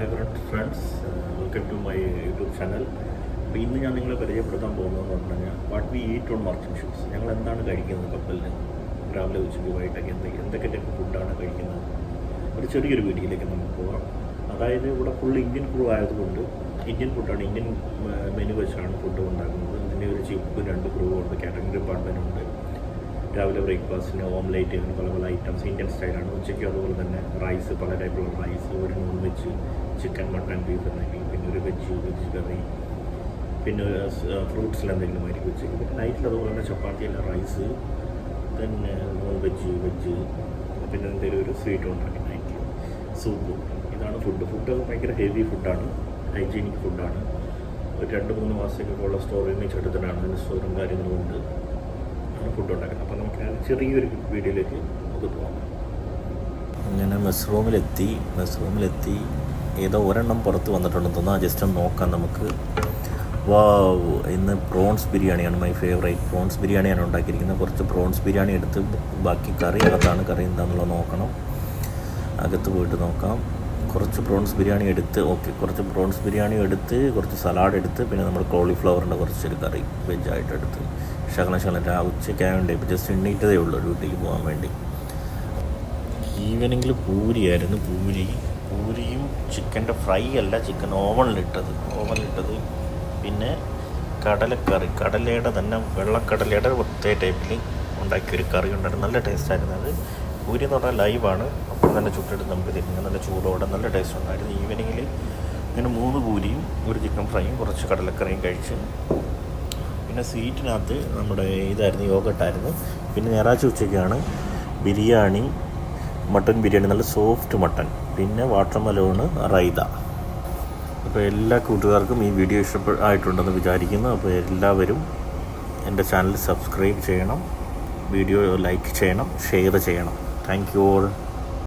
Hi friends welcome to my YouTube channel അപ്പോൾ ഇന്ന് ഞാൻ നിങ്ങളെ പരിചയപ്പെടുത്താൻ പോകുന്നതെന്ന് പറഞ്ഞു കഴിഞ്ഞാൽ what we eat on merchant shoes ഞങ്ങൾ എന്താണ് കഴിക്കുന്നത് കപ്പലിന്? രാവിലെ ഉച്ചയ്ക്ക് വൈകിട്ടൊക്കെ എന്ത് എന്തൊക്കെ ടൈപ്പ് ഫുഡാണ് കഴിക്കുന്നത്? ഒരു ചെറിയൊരു വീഡിയോയിലേക്ക് നമുക്ക് പോകാം. അതായത് ഇവിടെ ഫുൾ ഇന്ത്യൻ ഫുഡ് ആയതുകൊണ്ട് ഇന്ത്യൻ ഫുഡാണ് ഇന്ത്യൻ മെനു വെച്ചാണ് ഫുഡ് ഉണ്ടാക്കുന്നത്. അതിന്റെ ഒരു ചീപ്പ് രണ്ട് ക്രൂ ഉണ്ട് കാറ്ററിംഗ് ഡിപ്പാർട്ട്മെന്റ് ഉണ്ട്. രാവിലെ ബ്രേക്ക്ഫാസ്റ്റിന് ഓംലേറ്റ് അങ്ങനെ പല പല ഐറ്റംസ് ഇന്ത്യൻ സ്റ്റൈലാണ്. ഉച്ചയ്ക്ക് അതുപോലെ തന്നെ റൈസ് പല ടൈപ്പിലുള്ള റൈസ് ഒരു non veg chicken mutton beef എന്തെങ്കിലും പിന്നെ ഒരു വെജ് വെജ് കറി പിന്നെ ഫ്രൂട്ട്സിൽ എന്തെങ്കിലും ആയിരിക്കും ഉച്ചയ്ക്ക്. പിന്നെ നൈറ്റിൽ അതുപോലെ തന്നെ ചപ്പാത്തി അല്ല റൈസ് പിന്നെ നോൺ വെജ് വെജ് പിന്നെ എന്തെങ്കിലും ഒരു സ്വീറ്റ് ഉണ്ടാക്കി നൈറ്റിൽ സൂപ്പ് ഇതാണ് ഫുഡ് ഫുഡ് ഭയങ്കര ഹെവി ഫുഡാണ് ഹൈജീനിക് ഫുഡാണ് ഒരു രണ്ട് മൂന്ന് മാസത്തേക്കൊക്കെ ഉള്ള സ്റ്റോറേജ് വെച്ചെടുത്തിട്ടാണ് അതിന് സ്റ്റോറും കാര്യങ്ങളും ഉണ്ട്. ഫുഡ് ഉണ്ടാക്കുന്നത് അപ്പോൾ നമുക്ക് ചെറിയൊരു വീഡിയോയിലേക്ക് നമുക്ക് പോകാം അങ്ങനെ മെസ് റൂമിലെത്തി മെസ് റൂമിലെത്തി ഏതോ ഒരെണ്ണം പുറത്ത് വന്നിട്ടുണ്ടെന്ന് തോന്നുന്നു. ജസ്റ്റ് ഒന്ന് നോക്കാം നമുക്ക്. വാ ഇന്ന് പ്രോൺസ് ബിരിയാണിയാണ് മൈ ഫേവറേറ്റ് പ്രോൺസ് ബിരിയാണിയാണ് ഉണ്ടാക്കിയിരിക്കുന്നത്. കുറച്ച് പ്രോൺസ് ബിരിയാണി എടുത്ത് ബാക്കി കറി അകത്താണ് കറി എന്താണെന്നുള്ളത് നോക്കണം. അകത്ത് പോയിട്ട് നോക്കാം. കുറച്ച് പ്രോൺസ് ബിരിയാണി എടുത്ത് ഓക്കെ കുറച്ച് പ്രോൺസ് ബിരിയാണി എടുത്ത് കുറച്ച് സലാഡ് എടുത്ത് പിന്നെ നമ്മൾ കോളിഫ്ലവറിന്റെ കുറച്ചൊരു കറി വെജായിട്ട് എടുത്ത്. ശകലം ശകലം രാ ഉച്ചയ്ക്കായതുകൊണ്ട് ഇപ്പോൾ ജസ്റ്റ് എണ്ണീറ്റതേ ഉള്ളൂ ഡ്യൂട്ടിക്ക് പോകാൻ വേണ്ടി. ഈവനിങ്ങിൽ പൂരിയായിരുന്നു പൂരി. പൂരിയും ചിക്കന്റെ ഫ്രൈ അല്ല ചിക്കൻ ഓവനിലിട്ടത് ഓവനിലിട്ടത് പിന്നെ കടലക്കറി. കടലയുടെ തന്നെ വെള്ളക്കടലയുടെ പ്രത്യേക ടൈപ്പിൽ ഉണ്ടാക്കിയൊരു കറി ഉണ്ടായിരുന്നു. നല്ല ടേസ്റ്റായിരുന്നു അത്. പൂരി എന്ന് പറഞ്ഞാൽ ലൈവാണ് തന്നെ ചുട്ടെടുത്ത് നമുക്ക് തിരിഞ്ഞാൽ നല്ല ചൂടോടെ നല്ല ടേസ്റ്റ് ഉണ്ടായിരുന്നു. ഈവനിങ്ങിൽ ഇങ്ങനെ മൂന്ന് പൂരിയും ഒരു ചിക്കൻ ഫ്രൈയും കുറച്ച് കടലക്കറിയും കഴിച്ച് പിന്നെ സ്വീറ്റിനകത്ത് നമ്മുടെ ഇതായിരുന്നു യോഗട്ടായിരുന്നു. പിന്നെ ഞായറാഴ്ച ഉച്ചയ്ക്കാണ് ബിരിയാണി മട്ടൺ ബിരിയാണി നല്ല സോഫ്റ്റ് മട്ടൺ പിന്നെ വാട്ടർ മലോണ് റൈത. അപ്പോൾ എല്ലാ കൂട്ടുകാർക്കും ഈ വീഡിയോ ഇഷ്ടപ്പെട്ടായിട്ടുണ്ടെന്ന് വിചാരിക്കുന്നു. അപ്പോൾ എല്ലാവരും എന്റെ ചാനൽ സബ്സ്ക്രൈബ് ചെയ്യണം. വീഡിയോ ലൈക്ക് ചെയ്യണം ഷെയർ ചെയ്യണം. Thank you all